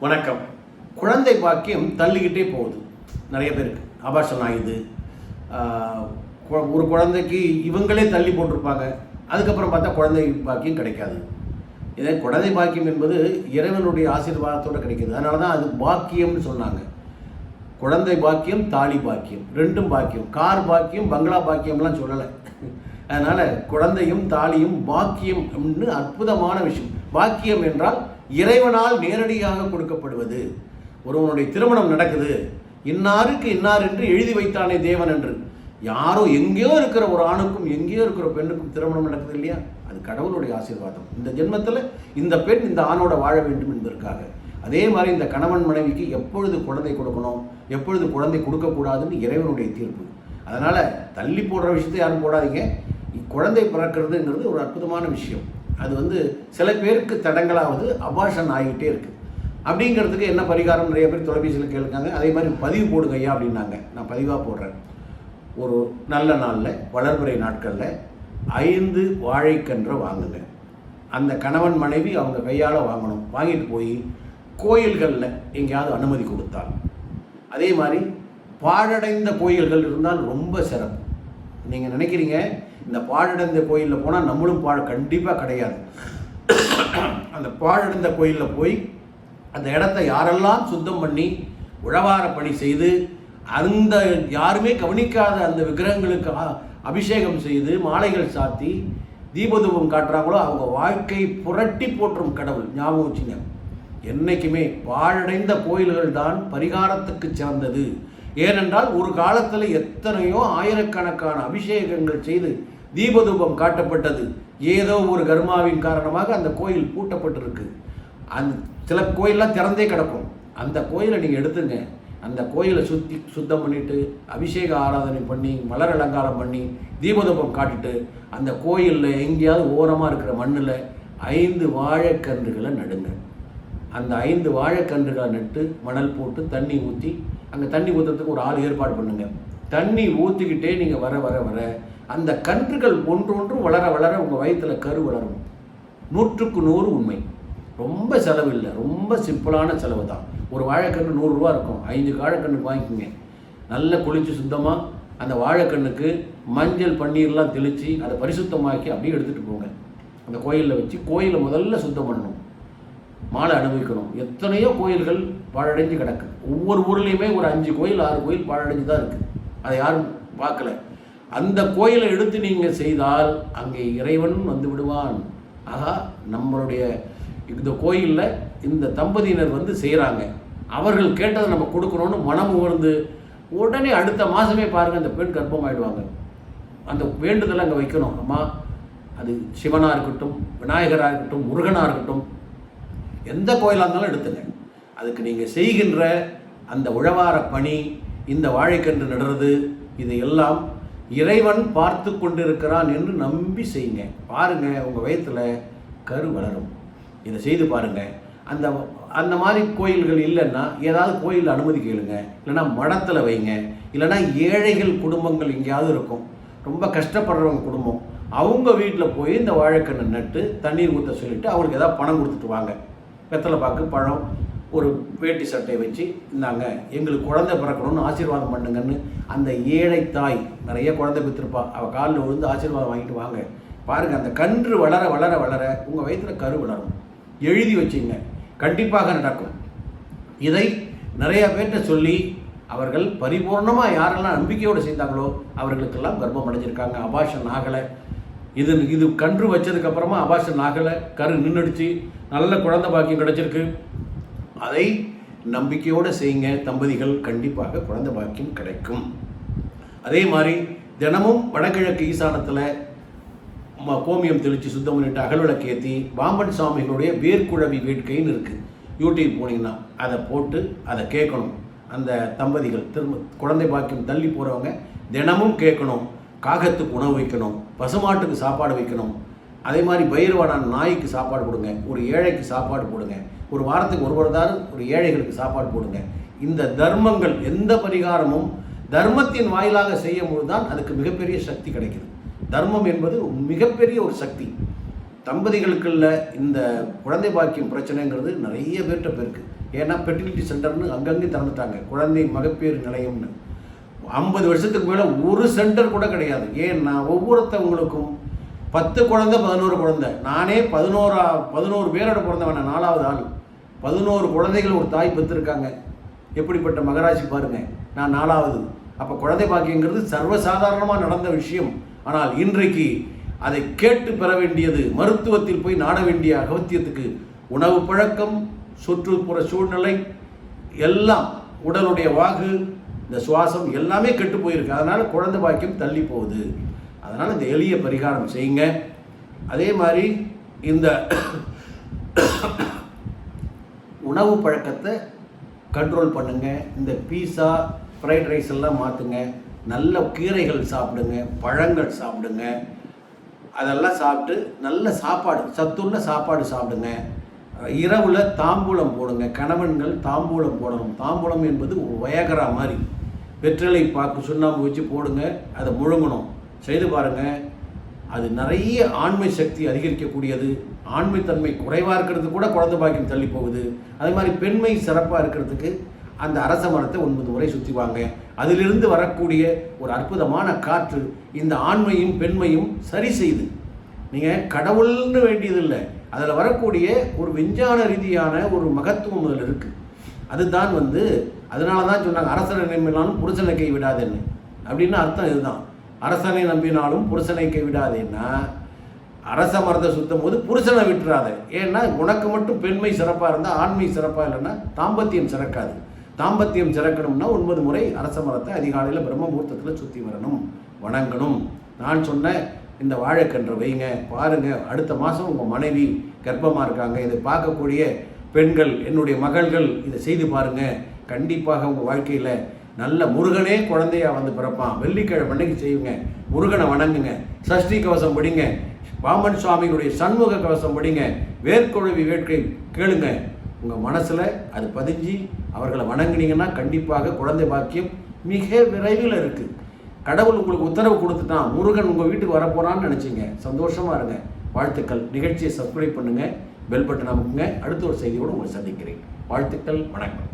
வணக்கம். குழந்தை பாக்கியம் தள்ளிக்கிட்டே போகுது. நிறைய பேருக்கு. அபாஷன் ஆயுது கு- ஒரு குழந்தைக்கு இவங்களே தள்ளி போட்டிருப்பாங்க. அதுக்கப்புறம் பார்த்தா குழந்தை பாக்கியம் கிடைக்காது. இதே குழந்தை பாக்கியம் என்பது இறைவனுடைய ஆசீர்வாதத்தோடு கிடைக்கிது. அதனால தான் அது பாக்கியம்னு சொன்னாங்க. குழந்தை பாக்கியம் தாலி பாக்கியம். ரெண்டும் பாக்கியம். கார் பாக்கியம் பங்களா பாக்கியம்லாம் சொல்லலை. அதனால் குழந்தையும் தாலியும் பாக்கியம் அப்படின்னு அற்புதமான விஷயம். பாக்கியம் என்றால் இறைவனால் நேரடியாக கொடுக்கப்படுவது. ஒருவனுடைய திருமணம் நடக்குது. இன்னாருக்கு இன்னார் என்று எழுதி வைத்தானே தேவன் என்று. யாரோ எங்கேயோ இருக்கிற ஒரு ஆணுக்கும் எங்கேயோ இருக்கிற பெண்ணுக்கும் திருமணம் நடக்குது இல்லையா? அது கடவுளுடைய ஆசீர்வாதம். இந்த ஜென்மத்தில் இந்த பெண் இந்த ஆணோட வாழ வேண்டும் என்பதற்காக. அதே மாதிரி இந்த கணவன் மனைவிக்கு எப்பொழுது குழந்தை கொடுக்கணும் எப்பொழுது குழந்தை கொடுக்கக்கூடாதுன்னு இறைவனுடைய தீர்ப்பு. அதனால் தள்ளி போடுற விஷயத்தை யாரும் போடாதீங்க. குழந்தை பிறக்கிறதுங்கிறது ஒரு அற்புதமான விஷயம். அது வந்து சில பேருக்கு தடங்களாவது அபாஷன் ஆகிட்டே இருக்குது அப்படிங்கிறதுக்கு என்ன பரிகாரம் நிறைய பேர் தொலைபேசியில் கேளுக்காங்க அதே மாதிரி பதிவு போடுங்க ஐயா அப்படின்னாங்க. நான் பதிவாக போடுறேன். ஒரு நல்ல நாளில் வளர்புரை நாட்களில் ஐந்து வாழைக்கன்றை வாங்குங்க. அந்த கணவன் மனைவி அவங்க கையால் வாங்கணும். வாங்கிட்டு போய் கோயில்களில் எங்கேயாவது அனுமதி கொடுத்தால். அதே மாதிரி பாழடைந்த கோயில்கள் இருந்தால் ரொம்ப சிறப்பு. நீங்கள் நினைக்கிறீங்க இந்த பாழடைந்த கோயிலில் போனால் நம்மளும் பாழ் கண்டிப்பாக கிடையாது. அந்த பாழடைந்த கோயிலில் போய் அந்த இடத்த யாரெல்லாம் சுத்தம் பண்ணி உழவார பணி செய்து அந்த யாருமே கவனிக்காத அந்த விக்கிரகங்களுக்கு அபிஷேகம் செய்து மாலைகள் சாத்தி தீபதூபம் காட்டுறாங்களோ அவங்க வாழ்க்கை புரட்டி போற்றும் கடவுள் ஞாபகம் வச்சுங்க. என்றைக்குமே பாழடைந்த கோயில்கள் தான் பரிகாரத்துக்கு சிறந்தது ஏனென்றால் ஒரு காலத்தில் எத்தனையோ ஆயிரக்கணக்கான அபிஷேகங்கள் செய்து தீபதூபம் காட்டப்பட்டது. ஏதோ ஒரு கர்மாவின் காரணமாக அந்த கோயில் பூட்டப்பட்டிருக்கு. அந்த சில கோயிலெலாம் திறந்தே கிடக்கும். அந்த கோயிலை நீங்கள் எடுத்துங்க. அந்த கோயிலை சுற்றி சுத்தம் பண்ணிட்டு அபிஷேக ஆராதனை பண்ணி மலர் அலங்காரம் பண்ணி தீபதூபம் காட்டிட்டு அந்த கோயிலில் எங்கேயாவது ஓரமாக இருக்கிற மண்ணில் ஐந்து வாழைக்கன்றுகளை நடுங்க. அந்த ஐந்து வாழைக்கன்றுகளை நட்டு மணல் போட்டு தண்ணி ஊற்றி அங்கே தண்ணி ஊற்றுறதுக்கு ஒரு ஆள் ஏற்பாடு பண்ணுங்க. தண்ணி ஊற்றிக்கிட்டே நீங்கள் வர வர வர அந்த கன்றுகள் ஒன்றொன்றும் வளர வளர உங்கள் வயிற்றில் கரு வளரும். நூற்றுக்கு நூறு உண்மை. ரொம்ப செலவு இல்லை. ரொம்ப சிம்பிளான செலவு தான். ஒரு வாழைக்கன்று நூறுரூவா இருக்கும். ஐந்து வாழைக்கண்ணுக்கு வாங்கிக்கோங்க. நல்லா குளித்து சுத்தமாக அந்த வாழைக்கண்ணுக்கு மஞ்சள் பன்னீர்லாம் தெளித்து அதை பரிசுத்தமாக்கி அப்படியே எடுத்துகிட்டு போங்க. அந்த கோயிலில் வச்சு கோயிலை முதல்ல சுத்தம் பண்ணணும். மாலை அனுபவிக்கணும் எத்தனையோ கோயில்கள் பாழடைஞ்சு கிடக்கு. ஒவ்வொரு ஊர்லேயுமே ஒரு அஞ்சு கோயில் ஆறு கோயில் பாழடைஞ்சு தான் இருக்குது அதை யாரும் பார்க்கல. அந்த கோயிலை எடுத்து நீங்கள் செய்தால் அங்கே இறைவன் வந்து விடுவான். ஆகா நம்மளுடைய இந்த கோயிலில் இந்த தம்பதியினர் வந்து செய்கிறாங்க அவர்கள் கேட்டதை நம்ம கொடுக்கணும்னு மனம் உணர்ந்து உடனே அடுத்த மாதமே பாருங்கள் அந்த பெண் கர்ப்பம் ஆயிடுவாங்க அந்த வேண்டுதலை அங்கே வைக்கணும். அம்மா அது சிவனாக இருக்கட்டும் விநாயகராக இருக்கட்டும் முருகனாக இருக்கட்டும் எந்த கோயிலாக இருந்தாலும் எடுத்துங்க. அதுக்கு நீங்கள் செய்கின்ற அந்த உழவார பணி இந்த வாழைக்கன்று நடுறது இது எல்லாம் இறைவன் பார்த்து கொண்டிருக்கிறான் என்று நம்பி செய்யுங்க. பாருங்கள் உங்கள் வயத்தில் கரு வளரும். இதை செய்து பாருங்கள் அந்த அந்த மாதிரி கோயில்கள் இல்லைன்னா ஏதாவது கோயில் அனுமதி கேளுங்க. இல்லைன்னா மடத்தில் வைங்க. இல்லைன்னா ஏழைகள் குடும்பங்கள் எங்கேயாவது இருக்கும். ரொம்ப கஷ்டப்படுறவங்க குடும்பம். அவங்க வீட்டில் போய் இந்த வாழைக்கண்ணை நட்டு தண்ணீர் ஊற்ற சொல்லிவிட்டு அவங்களுக்கு ஏதாவது பணம் கொடுத்துட்டு வாங்க. வெத்தலை பாக்கு பழம் ஒரு வேட்டி சட்டையை வச்சு இருந்தாங்க. எங்களுக்கு குழந்தை பிறக்கணும்னு ஆசீர்வாதம் பண்ணுங்கன்னு அந்த ஏழை தாய் நிறைய குழந்தை பெற்றிருப்பா. அவள் காலில் விழுந்து ஆசீர்வாதம் வாங்கிட்டு வாங்க. பாருங்கள் அந்த கன்று வளர வளர வளர உங்கள் வயிற்றில் கரு வளரும். எழுதி வச்சுங்க. கண்டிப்பாக நடக்கும். இதை நிறைய பேர்கிட்ட சொல்லி அவர்கள் பரிபூர்ணமாக யாரெல்லாம் நம்பிக்கையோடு செய்தாங்களோ அவர்களுக்கெல்லாம் கர்ப்பம் அடைஞ்சிருக்காங்க. அபாஷன் ஆகலை. இது இது கன்று வச்சதுக்கப்புறமா அபாஷன் ஆகலை. கரு நின்றுடுச்சு நல்ல குழந்தை பாக்கியம் கிடச்சிருக்கு. அதை நம்பிக்கையோடு செய்யுங்க. தம்பதிகள் கண்டிப்பாக குழந்தை பாக்கியம் கிடைக்கும். அதே மாதிரி தினமும் வடகிழக்கு ஈசானத்தில் ம- கோமியம் தெளித்து சுத்தம் பண்ணிட்டு அகல்விளக்கு ஏற்றி பாம்பன் சுவாமிகளுடைய வேர்க்குழவி வேட்கைன்னு இருக்குது யூடியூப் போனீங்கன்னா அதை போட்டு அதை கேட்கணும். அந்த தம்பதிகள் திரும்ப குழந்தை பாக்கியம் தள்ளி போகிறவங்க தினமும் கேட்கணும். காகத்துக்கு உணவு வைக்கணும் பசுமாட்டுக்கு சாப்பாடு வைக்கணும். அதே மாதிரி பைரவான நாய்க்கு சாப்பாடு கொடுங்க ஒரு ஏழைக்கு சாப்பாடு போடுங்க ஒரு வாரத்துக்கு ஒரு ஒருதாரு ஒரு ஏழைகளுக்கு சாப்பாடு போடுங்க. இந்த தர்மங்கள் எந்த பரிகாரமும் தர்மத்தின் வாயிலாக செய்யும் போது தான் அதுக்கு மிகப்பெரிய சக்தி கிடைக்குது. தர்மம் என்பது மிகப்பெரிய ஒரு சக்தி. தம்பதிகளுக்குள்ள இந்த குழந்தை பாக்கியம் பிரச்சனைங்கிறது நிறைய பேர்கிட்ட பேருக்கு ஏன்னா ஃபெர்டிலிட்டி சென்டர்னு அங்கங்கே திறந்துட்டாங்க. குழந்தை மகப்பேறு நிலையம்னு. ஐம்பது வருஷத்துக்கு மேலே ஒரு சென்டர் கூட கிடையாது. ஏன்னா ஒவ்வொருத்தவங்களுக்கும் பத்து குழந்தை பதினோரு குழந்தை. நானே பதினோரா பதினோரு பேரோட பிறந்தவன் நாலாவது ஆள். பதினோரு குழந்தைகள் ஒரு தாய் பெற்றிருக்காங்க. எப்படிப்பட்ட மகராசி பாருங்க. நான் நாலாவது. அப்போ குழந்தை பாக்கியங்கிறது சர்வசாதாரணமாக நடந்த விஷயம். ஆனால் இன்றைக்கு அதை கேட்டு பெற வேண்டியது மருத்துவத்தில் போய் நாட வேண்டிய அகவத்தியத்துக்கு உணவு பழக்கம் சுற்றுப்புற சூழ்நிலை எல்லாம் உடலுடைய வாகு இந்த சுவாசம் எல்லாமே கெட்டு போயிருக்கு. அதனால் குழந்தை பாக்கியம் தள்ளி போகுது. அதனால் இந்த எளிய பரிகாரம் செய்யுங்க. அதே மாதிரி இந்த உணவு பழக்கத்தை கண்ட்ரோல் பண்ணுங்க. இந்த பீஸா ஃப்ரைட் ரைஸ் எல்லாம் மாற்றுங்க நல்ல கீரைகள் சாப்பிடுங்க. பழங்கள் சாப்பிடுங்க. அதெல்லாம் சாப்பிட்டு நல்ல சாப்பாடு சத்துள்ள சாப்பாடு சாப்பிடுங்க. இரவில் தாம்பூலம் போடுங்க. கணவன்கள் தாம்பூலம் போடணும். தாம்பூலம் என்பது வயகரா மாதிரி. வெற்றிலை பாக்கு சுண்ணாம்பு வச்சு போடுங்க அதை முழுங்கணும். செய்து பாருங்கள் அது நிறைய ஆண்மை சக்தி அதிகரிக்கக்கூடியது. ஆண்மைத்தன்மை குறைவாக இருக்கிறது கூட குழந்தை பாக்கியம் தள்ளி போகுது. அதே மாதிரி பெண்மை சிறப்பாக இருக்கிறதுக்கு அந்த அரச மரத்தை ஒன்பது முறை சுற்றிவாங்க அதிலிருந்து வரக்கூடிய ஒரு அற்புதமான காற்று இந்த ஆண்மையும் பெண்மையும் சரி செய்து. நீங்கள் கடவுள்னு வேண்டியதில்லை. அதில் வரக்கூடிய ஒரு விஞ்ஞான ரீதியான ஒரு மகத்துவம் அதில் இருக்குது அதுதான் வந்து அதனால தான் சொன்னாங்க அரசனை நம்பினாலும் புருஷனை கைவிடாதேன்னு அப்படின்னு அர்த்தம் இதுதான். அரசனை நம்பினாலும் புருஷனை கை விடாதேன்னா அரச மரத்தை சுத்தும் போது புருஷனை விட்டுறாத. ஏன்னா உனக்கு மட்டும் பெண்மை சிறப்பாக இருந்தால் ஆண்மை சிறப்பாக இல்லைன்னா தாம்பத்தியம் சிறக்காது. தாம்பத்தியம் சிறக்கணும்னா ஒன்பது முறை அரச மரத்தை அதிகாலையில் பிரம்மமூர்த்தத்தில் சுற்றி வரணும் வணங்கணும். நான் சொன்ன இந்த வாழைக்கன்று வைங்க பாருங்கள் அடுத்த மாதம் உங்கள் மனைவி கர்ப்பமாக இருக்காங்க. இதை பார்க்கக்கூடிய பெண்கள் என்னுடைய மகள்கள் இதை செய்து பாருங்கள் கண்டிப்பாக உங்கள் வாழ்க்கையில் நல்ல முருகனே குழந்தையாக வந்து பிறப்பான். வெள்ளிக்கிழமை அன்னைக்கு செய்யுங்க. முருகனை வணங்குங்க. சஷ்டி கவசம் படிங்க. பாமன் சுவாமியுடைய சண்முக கவசம் படிங்க. வேர்க்குழவி வேட்கை கேளுங்க. உங்கள் மனசில் அது பதிஞ்சு அவர்களை வணங்குனீங்கன்னா கண்டிப்பாக குழந்தை பாக்கியம் மிக விரைவில் இருக்குது கடவுள் உங்களுக்கு உத்தரவு கொடுத்துட்டான். முருகன் உங்கள் வீட்டுக்கு வரப்போறான்னு நினச்சிங்க. சந்தோஷமாக இருங்க. வாழ்த்துக்கள். நிகழ்ச்சியை சப்ஸ்கிரைப் பண்ணுங்கள் பெல் பட்டன் அமுக்குங்க. அடுத்த ஒரு செய்தியோடு உங்களை சந்திக்கிறேன். வாழ்த்துக்கள். வணக்கம்.